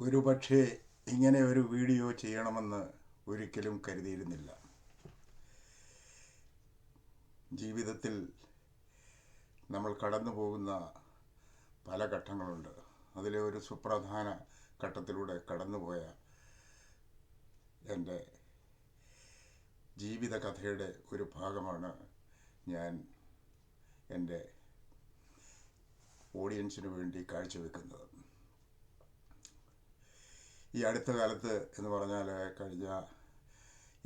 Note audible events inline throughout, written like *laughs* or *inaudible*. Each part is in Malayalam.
ഒരു പക്ഷേ ഇങ്ങനെ ഒരു വീഡിയോ ചെയ്യണമെന്ന് ഒരിക്കലും കരുതിയിരുന്നില്ല. ജീവിതത്തിൽ നമ്മൾ കടന്നു പോകുന്ന പല ഘട്ടങ്ങളുണ്ട്. അതിലെ ഒരു സുപ്രധാന ഘട്ടത്തിലൂടെ കടന്നുപോയ എന്റെ ജീവിതകഥയുടെ ഒരു ഭാഗമാണ് ഞാൻ എന്റെ ഓഡിയൻസിന് വേണ്ടി കാഴ്ചവെക്കുന്നത്. ഈ അടുത്ത കാലത്ത് എന്ന് പറഞ്ഞാൽ കഴിഞ്ഞ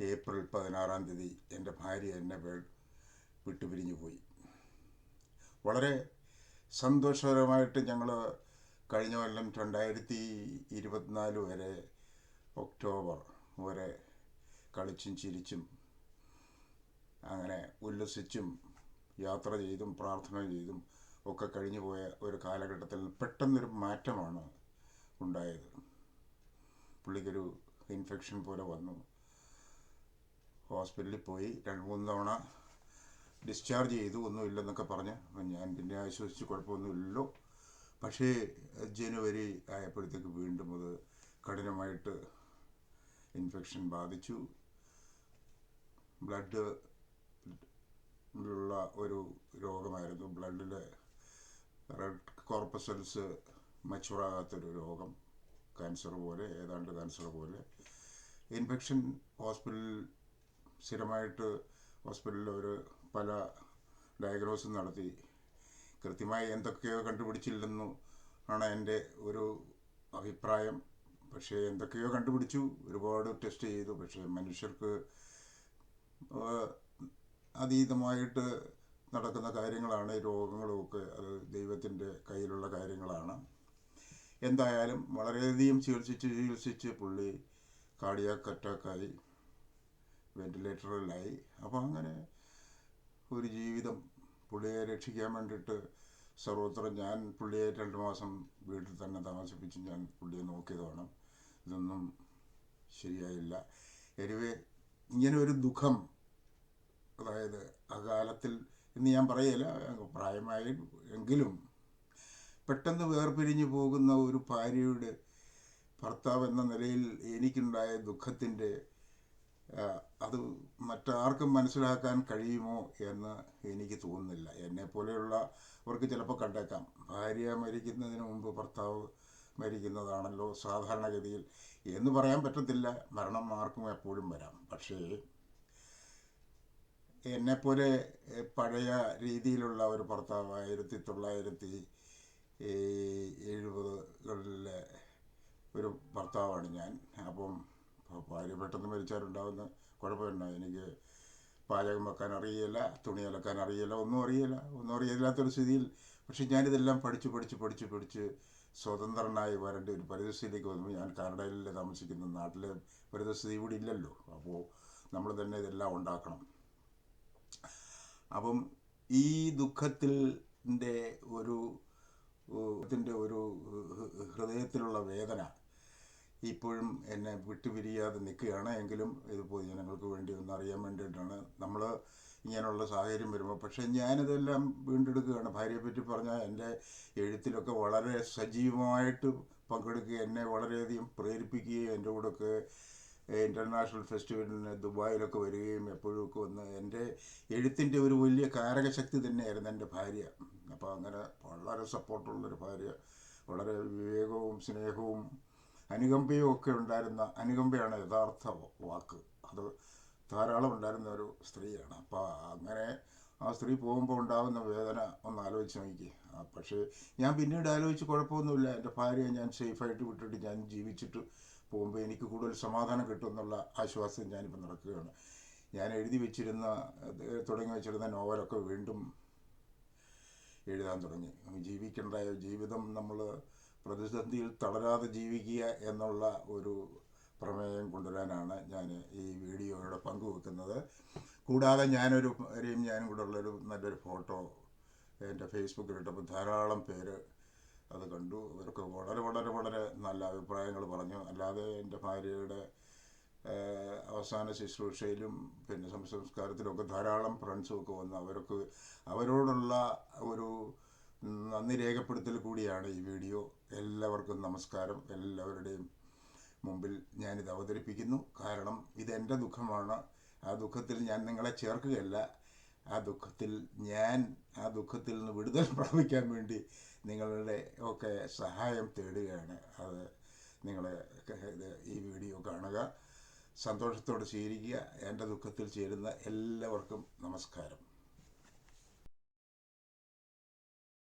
ഏപ്രിൽ പതിനാറാം തീയതി എന്റെ ഭാര്യ എന്നെ വിട്ടുപിരിഞ്ഞു പോയി. വളരെ സന്തോഷകരമായിട്ട് ഞങ്ങൾ കഴിഞ്ഞ കൊല്ലം രണ്ടായിരത്തി ഇരുപത്തിനാല് വരെ ഒക്ടോബർ വരെ കളിച്ചും ചിരിച്ചും അങ്ങനെ ഉല്ലസിച്ചും യാത്ര ചെയ്തും പ്രാർത്ഥന ചെയ്തും ഒക്കെ കഴിഞ്ഞു പോയ ഒരു കാലഘട്ടത്തിൽ പെട്ടെന്നൊരു മാറ്റമാണ് ഉണ്ടായത്. പുള്ളിക്കൊരു ഇൻഫെക്ഷൻ പോലെ വന്നു. ഹോസ്പിറ്റലിൽ പോയി രണ്ട് മൂന്ന് തവണ ഡിസ്ചാർജ് ചെയ്തു. ഒന്നുമില്ലെന്നൊക്കെ പറഞ്ഞ്. ഞാൻ പിന്നെ ആശ്വസിച്ച് കുഴപ്പമൊന്നുമില്ലല്ലോ. പക്ഷേ ജനുവരി ആയപ്പോഴത്തേക്ക് വീണ്ടും അത് കഠിനമായിട്ട് ഇൻഫെക്ഷൻ ബാധിച്ചു. ബ്ലഡ് ഉള്ള ഒരു രോഗമായിരുന്നു. ബ്ലഡിലെ റെഡ് കോർപ്പസൽസ് മച്ചുറാകാത്തൊരു രോഗം. ക്യാൻസർ പോലെ ഏതാണ്ട് ക്യാൻസർ പോലെ. ഇൻഫെക്ഷൻ ഹോസ്പിറ്റലിൽ സ്ഥിരമായിട്ട് ഹോസ്പിറ്റലിൽ അവർ പല ഡയഗ്നോസും നടത്തി. കൃത്യമായി എന്തൊക്കെയോ കണ്ടുപിടിച്ചില്ലെന്നു ആണ് എന്റെ ഒരു അഭിപ്രായം. പക്ഷേ എന്തൊക്കെയോ കണ്ടുപിടിച്ചു. ഒരുപാട് ടെസ്റ്റ് ചെയ്തു. പക്ഷേ മനുഷ്യർക്ക് അതീതമായിട്ട് നടക്കുന്ന കാര്യങ്ങളാണ് രോഗങ്ങളുമൊക്കെ അത് ദൈവത്തിന്റെ കയ്യിലുള്ള കാര്യങ്ങളാണ്. എന്തായാലും വളരെയധികം ചികിത്സിച്ച് ചികിത്സിച്ച് പുള്ളി കാർഡിയാക്ക് അറ്റാക്കായി വെന്റിലേറ്ററിലായി അപ്പോൾ അങ്ങനെ ഒരു ജീവിതം പുള്ളിയെ രക്ഷിക്കാൻ വേണ്ടിയിട്ട് സർവത്ര ഞാൻ പുള്ളിയെ രണ്ട് മാസം വീട്ടിൽ തന്നെ താമസിപ്പിച്ച് ഞാൻ പുള്ളിയെ നോക്കിയതാണ് ഇതൊന്നും ശരിയായില്ല. എനിവേ ഇങ്ങനെ ഒരു ദുഃഖം അതായത് അകാലത്തിൽ എന്ന് ഞാൻ പറയല പ്രായമായി എങ്കിലും പെട്ടെന്ന് വേർപിരിഞ്ഞു പോകുന്ന ഒരു ഭാര്യയുടെ ഭർത്താവ് എന്ന നിലയിൽ എനിക്കുണ്ടായ ദുഃഖത്തിന്റെ അത് മറ്റാർക്കും മനസ്സിലാക്കാൻ കഴിയുമോ എന്ന് എനിക്ക് തോന്നുന്നില്ല. എന്നെ പോലെയുള്ളവർക്ക് ചിലപ്പോൾ കണ്ടേക്കാം. ഭാര്യ മരിക്കുന്നതിന് മുമ്പ് ഭർത്താവ് മരിക്കുന്നതാണല്ലോ സാധാരണഗതിയിൽ. എന്ന് പറയാൻ പറ്റത്തില്ല. മരണം ആർക്കും എപ്പോഴും വരാം. പക്ഷേ എന്നെപ്പോലെ പഴയ രീതിയിലുള്ള ഒരു ഭർത്താവ് ആയിരത്തി തൊള്ളായിരത്തി എഴുപതുകളിലെ ഒരു ഭർത്താവാണ് ഞാൻ. അപ്പം ഭാര്യ പെട്ടെന്ന് മരിച്ചാലുണ്ടാകുന്ന കുഴപ്പമില്ല. എനിക്ക് പാചകം വെക്കാൻ അറിയില്ല തുണി അലക്കാൻ അറിയില്ല ഒന്നും അറിയില്ല. ഒന്നും അറിയില്ലാത്തൊരു സ്ഥിതിയിൽ പക്ഷെ ഞാനിതെല്ലാം പഠിച്ച് പഠിച്ച് പഠിച്ച് പഠിച്ച് സ്വതന്ത്രനായി വരേണ്ട ഒരു പരിതസ്ഥിതിയിലേക്ക് വന്നു ഞാൻ കാനഡയിൽ താമസിക്കുന്ന നാട്ടിലെ പരിതസ്ഥിതി ഇവിടെ ഇല്ലല്ലോ. അപ്പോൾ നമ്മൾ തന്നെ ഇതെല്ലാം ഉണ്ടാക്കണം. അപ്പം ഈ ദുഃഖത്തിന്റെ ഒരു ത്തിന്റെ ഒരു ഹൃദയത്തിലുള്ള വേദന ഇപ്പോഴും എന്നെ വിട്ടുപിരിയാതെ നിൽക്കുകയാണ്. എങ്കിലും ഇത് പൊതുജനങ്ങൾക്ക് വേണ്ടി ഒന്ന് അറിയാൻ വേണ്ടിയിട്ടാണ് നമ്മൾ ഇങ്ങനെയുള്ള സാഹചര്യം വരുമ്പോൾ. പക്ഷേ ഞാനിതെല്ലാം വീണ്ടെടുക്കുകയാണ്. ഭാര്യയെ പറ്റി പറഞ്ഞാൽ എന്റെ എഴുത്തിലൊക്കെ വളരെ സജീവമായിട്ട് പങ്കെടുക്കുക എന്നെ വളരെയധികം പ്രേരിപ്പിക്കുകയും എന്റെ കൂടെയൊക്കെ ഇന്റർനാഷണൽ ഫെസ്റ്റിവലിന് ദുബായിലൊക്കെ വരികയും എപ്പോഴും ഒക്കെ വന്ന് എന്റെ എഴുത്തിന്റെ ഒരു വലിയ കാരകശക്തി തന്നെയായിരുന്നു എന്റെ ഭാര്യ. അപ്പോൾ അങ്ങനെ വളരെ സപ്പോർട്ടുള്ളൊരു ഭാര്യ വളരെ വിവേകവും സ്നേഹവും അനുകമ്പയും ഒക്കെ ഉണ്ടായിരുന്ന അനുകമ്പയാണ് യഥാർത്ഥ വാക്ക്. അത് ധാരാളം ഉണ്ടായിരുന്ന ഒരു സ്ത്രീയാണ്. അപ്പോൾ അങ്ങനെ ആ സ്ത്രീ പോകുമ്പോൾ ഉണ്ടാകുന്ന വേദന ഒന്ന് ആലോചിച്ച് നോക്കി പക്ഷേ ഞാൻ പിന്നീട് ആലോചിച്ച് കുഴപ്പമൊന്നുമില്ല. എന്റെ ഭാര്യയെ ഞാൻ സേഫായിട്ട് വിട്ടിട്ട് ഞാൻ ജീവിച്ചിട്ട് പോകുമ്പോൾ എനിക്ക് കൂടുതൽ സമാധാനം കിട്ടുമെന്നുള്ള ആശ്വാസം ഞാനിപ്പോൾ നടക്കുകയാണ്. ഞാൻ എഴുതി വെച്ചിരുന്ന തുടങ്ങി വെച്ചിരുന്ന നോവലൊക്കെ വീണ്ടും എഴുതാൻ തുടങ്ങി. ജീവിക്കേണ്ട ജീവിതം നമ്മൾ പ്രതിസന്ധിയിൽ തളരാതെ ജീവിക്കുക എന്നുള്ള ഒരു പ്രമേയം കൊണ്ടുവരാനാണ് ഞാൻ ഈ വീഡിയോയുടെ പങ്കുവെക്കുന്നത്. കൂടാതെ ഞാനൊരു കാര്യം ഞാനും കൂടെ ഉള്ളൊരു നല്ലൊരു ഫോട്ടോ എന്റെ ഫേസ്ബുക്കിൽ ഇട്ടപ്പോൾ ധാരാളം പേര് അത് കണ്ടു. അവർക്ക് വളരെ വളരെ വളരെ നല്ല അഭിപ്രായങ്ങൾ പറഞ്ഞു. അല്ലാതെ എന്റെ ഭാര്യയുടെ അവസാന ശുശ്രൂഷയിലും പിന്നെ സംസ്കാരത്തിലൊക്കെ ധാരാളം ഫ്രണ്ട്സുമൊക്കെ വന്ന്. അവർക്ക് അവരോടുള്ള ഒരു നന്ദി രേഖപ്പെടുത്തൽ കൂടിയാണ് ഈ വീഡിയോ. എല്ലാവർക്കും നമസ്കാരം. എല്ലാവരുടെയും മുമ്പിൽ ഞാനിത് അവതരിപ്പിക്കുന്നു. കാരണം ഇതെന്റെ ദുഃഖമാണ്. ആ ദുഃഖത്തിൽ ഞാൻ നിങ്ങളെ ചേർക്കുകയല്ല. ആ ദുഃഖത്തിൽ ഞാൻ ആ ദുഃഖത്തിൽ നിന്ന് വിടുതൽ *laughs* പ്രാപിക്കാൻ വേണ്ടി നിങ്ങളുടെ ഒക്കെ സഹായം തേടുകയാണ്. അത് നിങ്ങളെ ഈ വീഡിയോ കാണുക. സന്തോഷത്തോടെ സ്വീകരിക്കുക എന്റെ ദുഃഖത്തിൽ ചേരുന്ന എല്ലാവർക്കും നമസ്കാരം.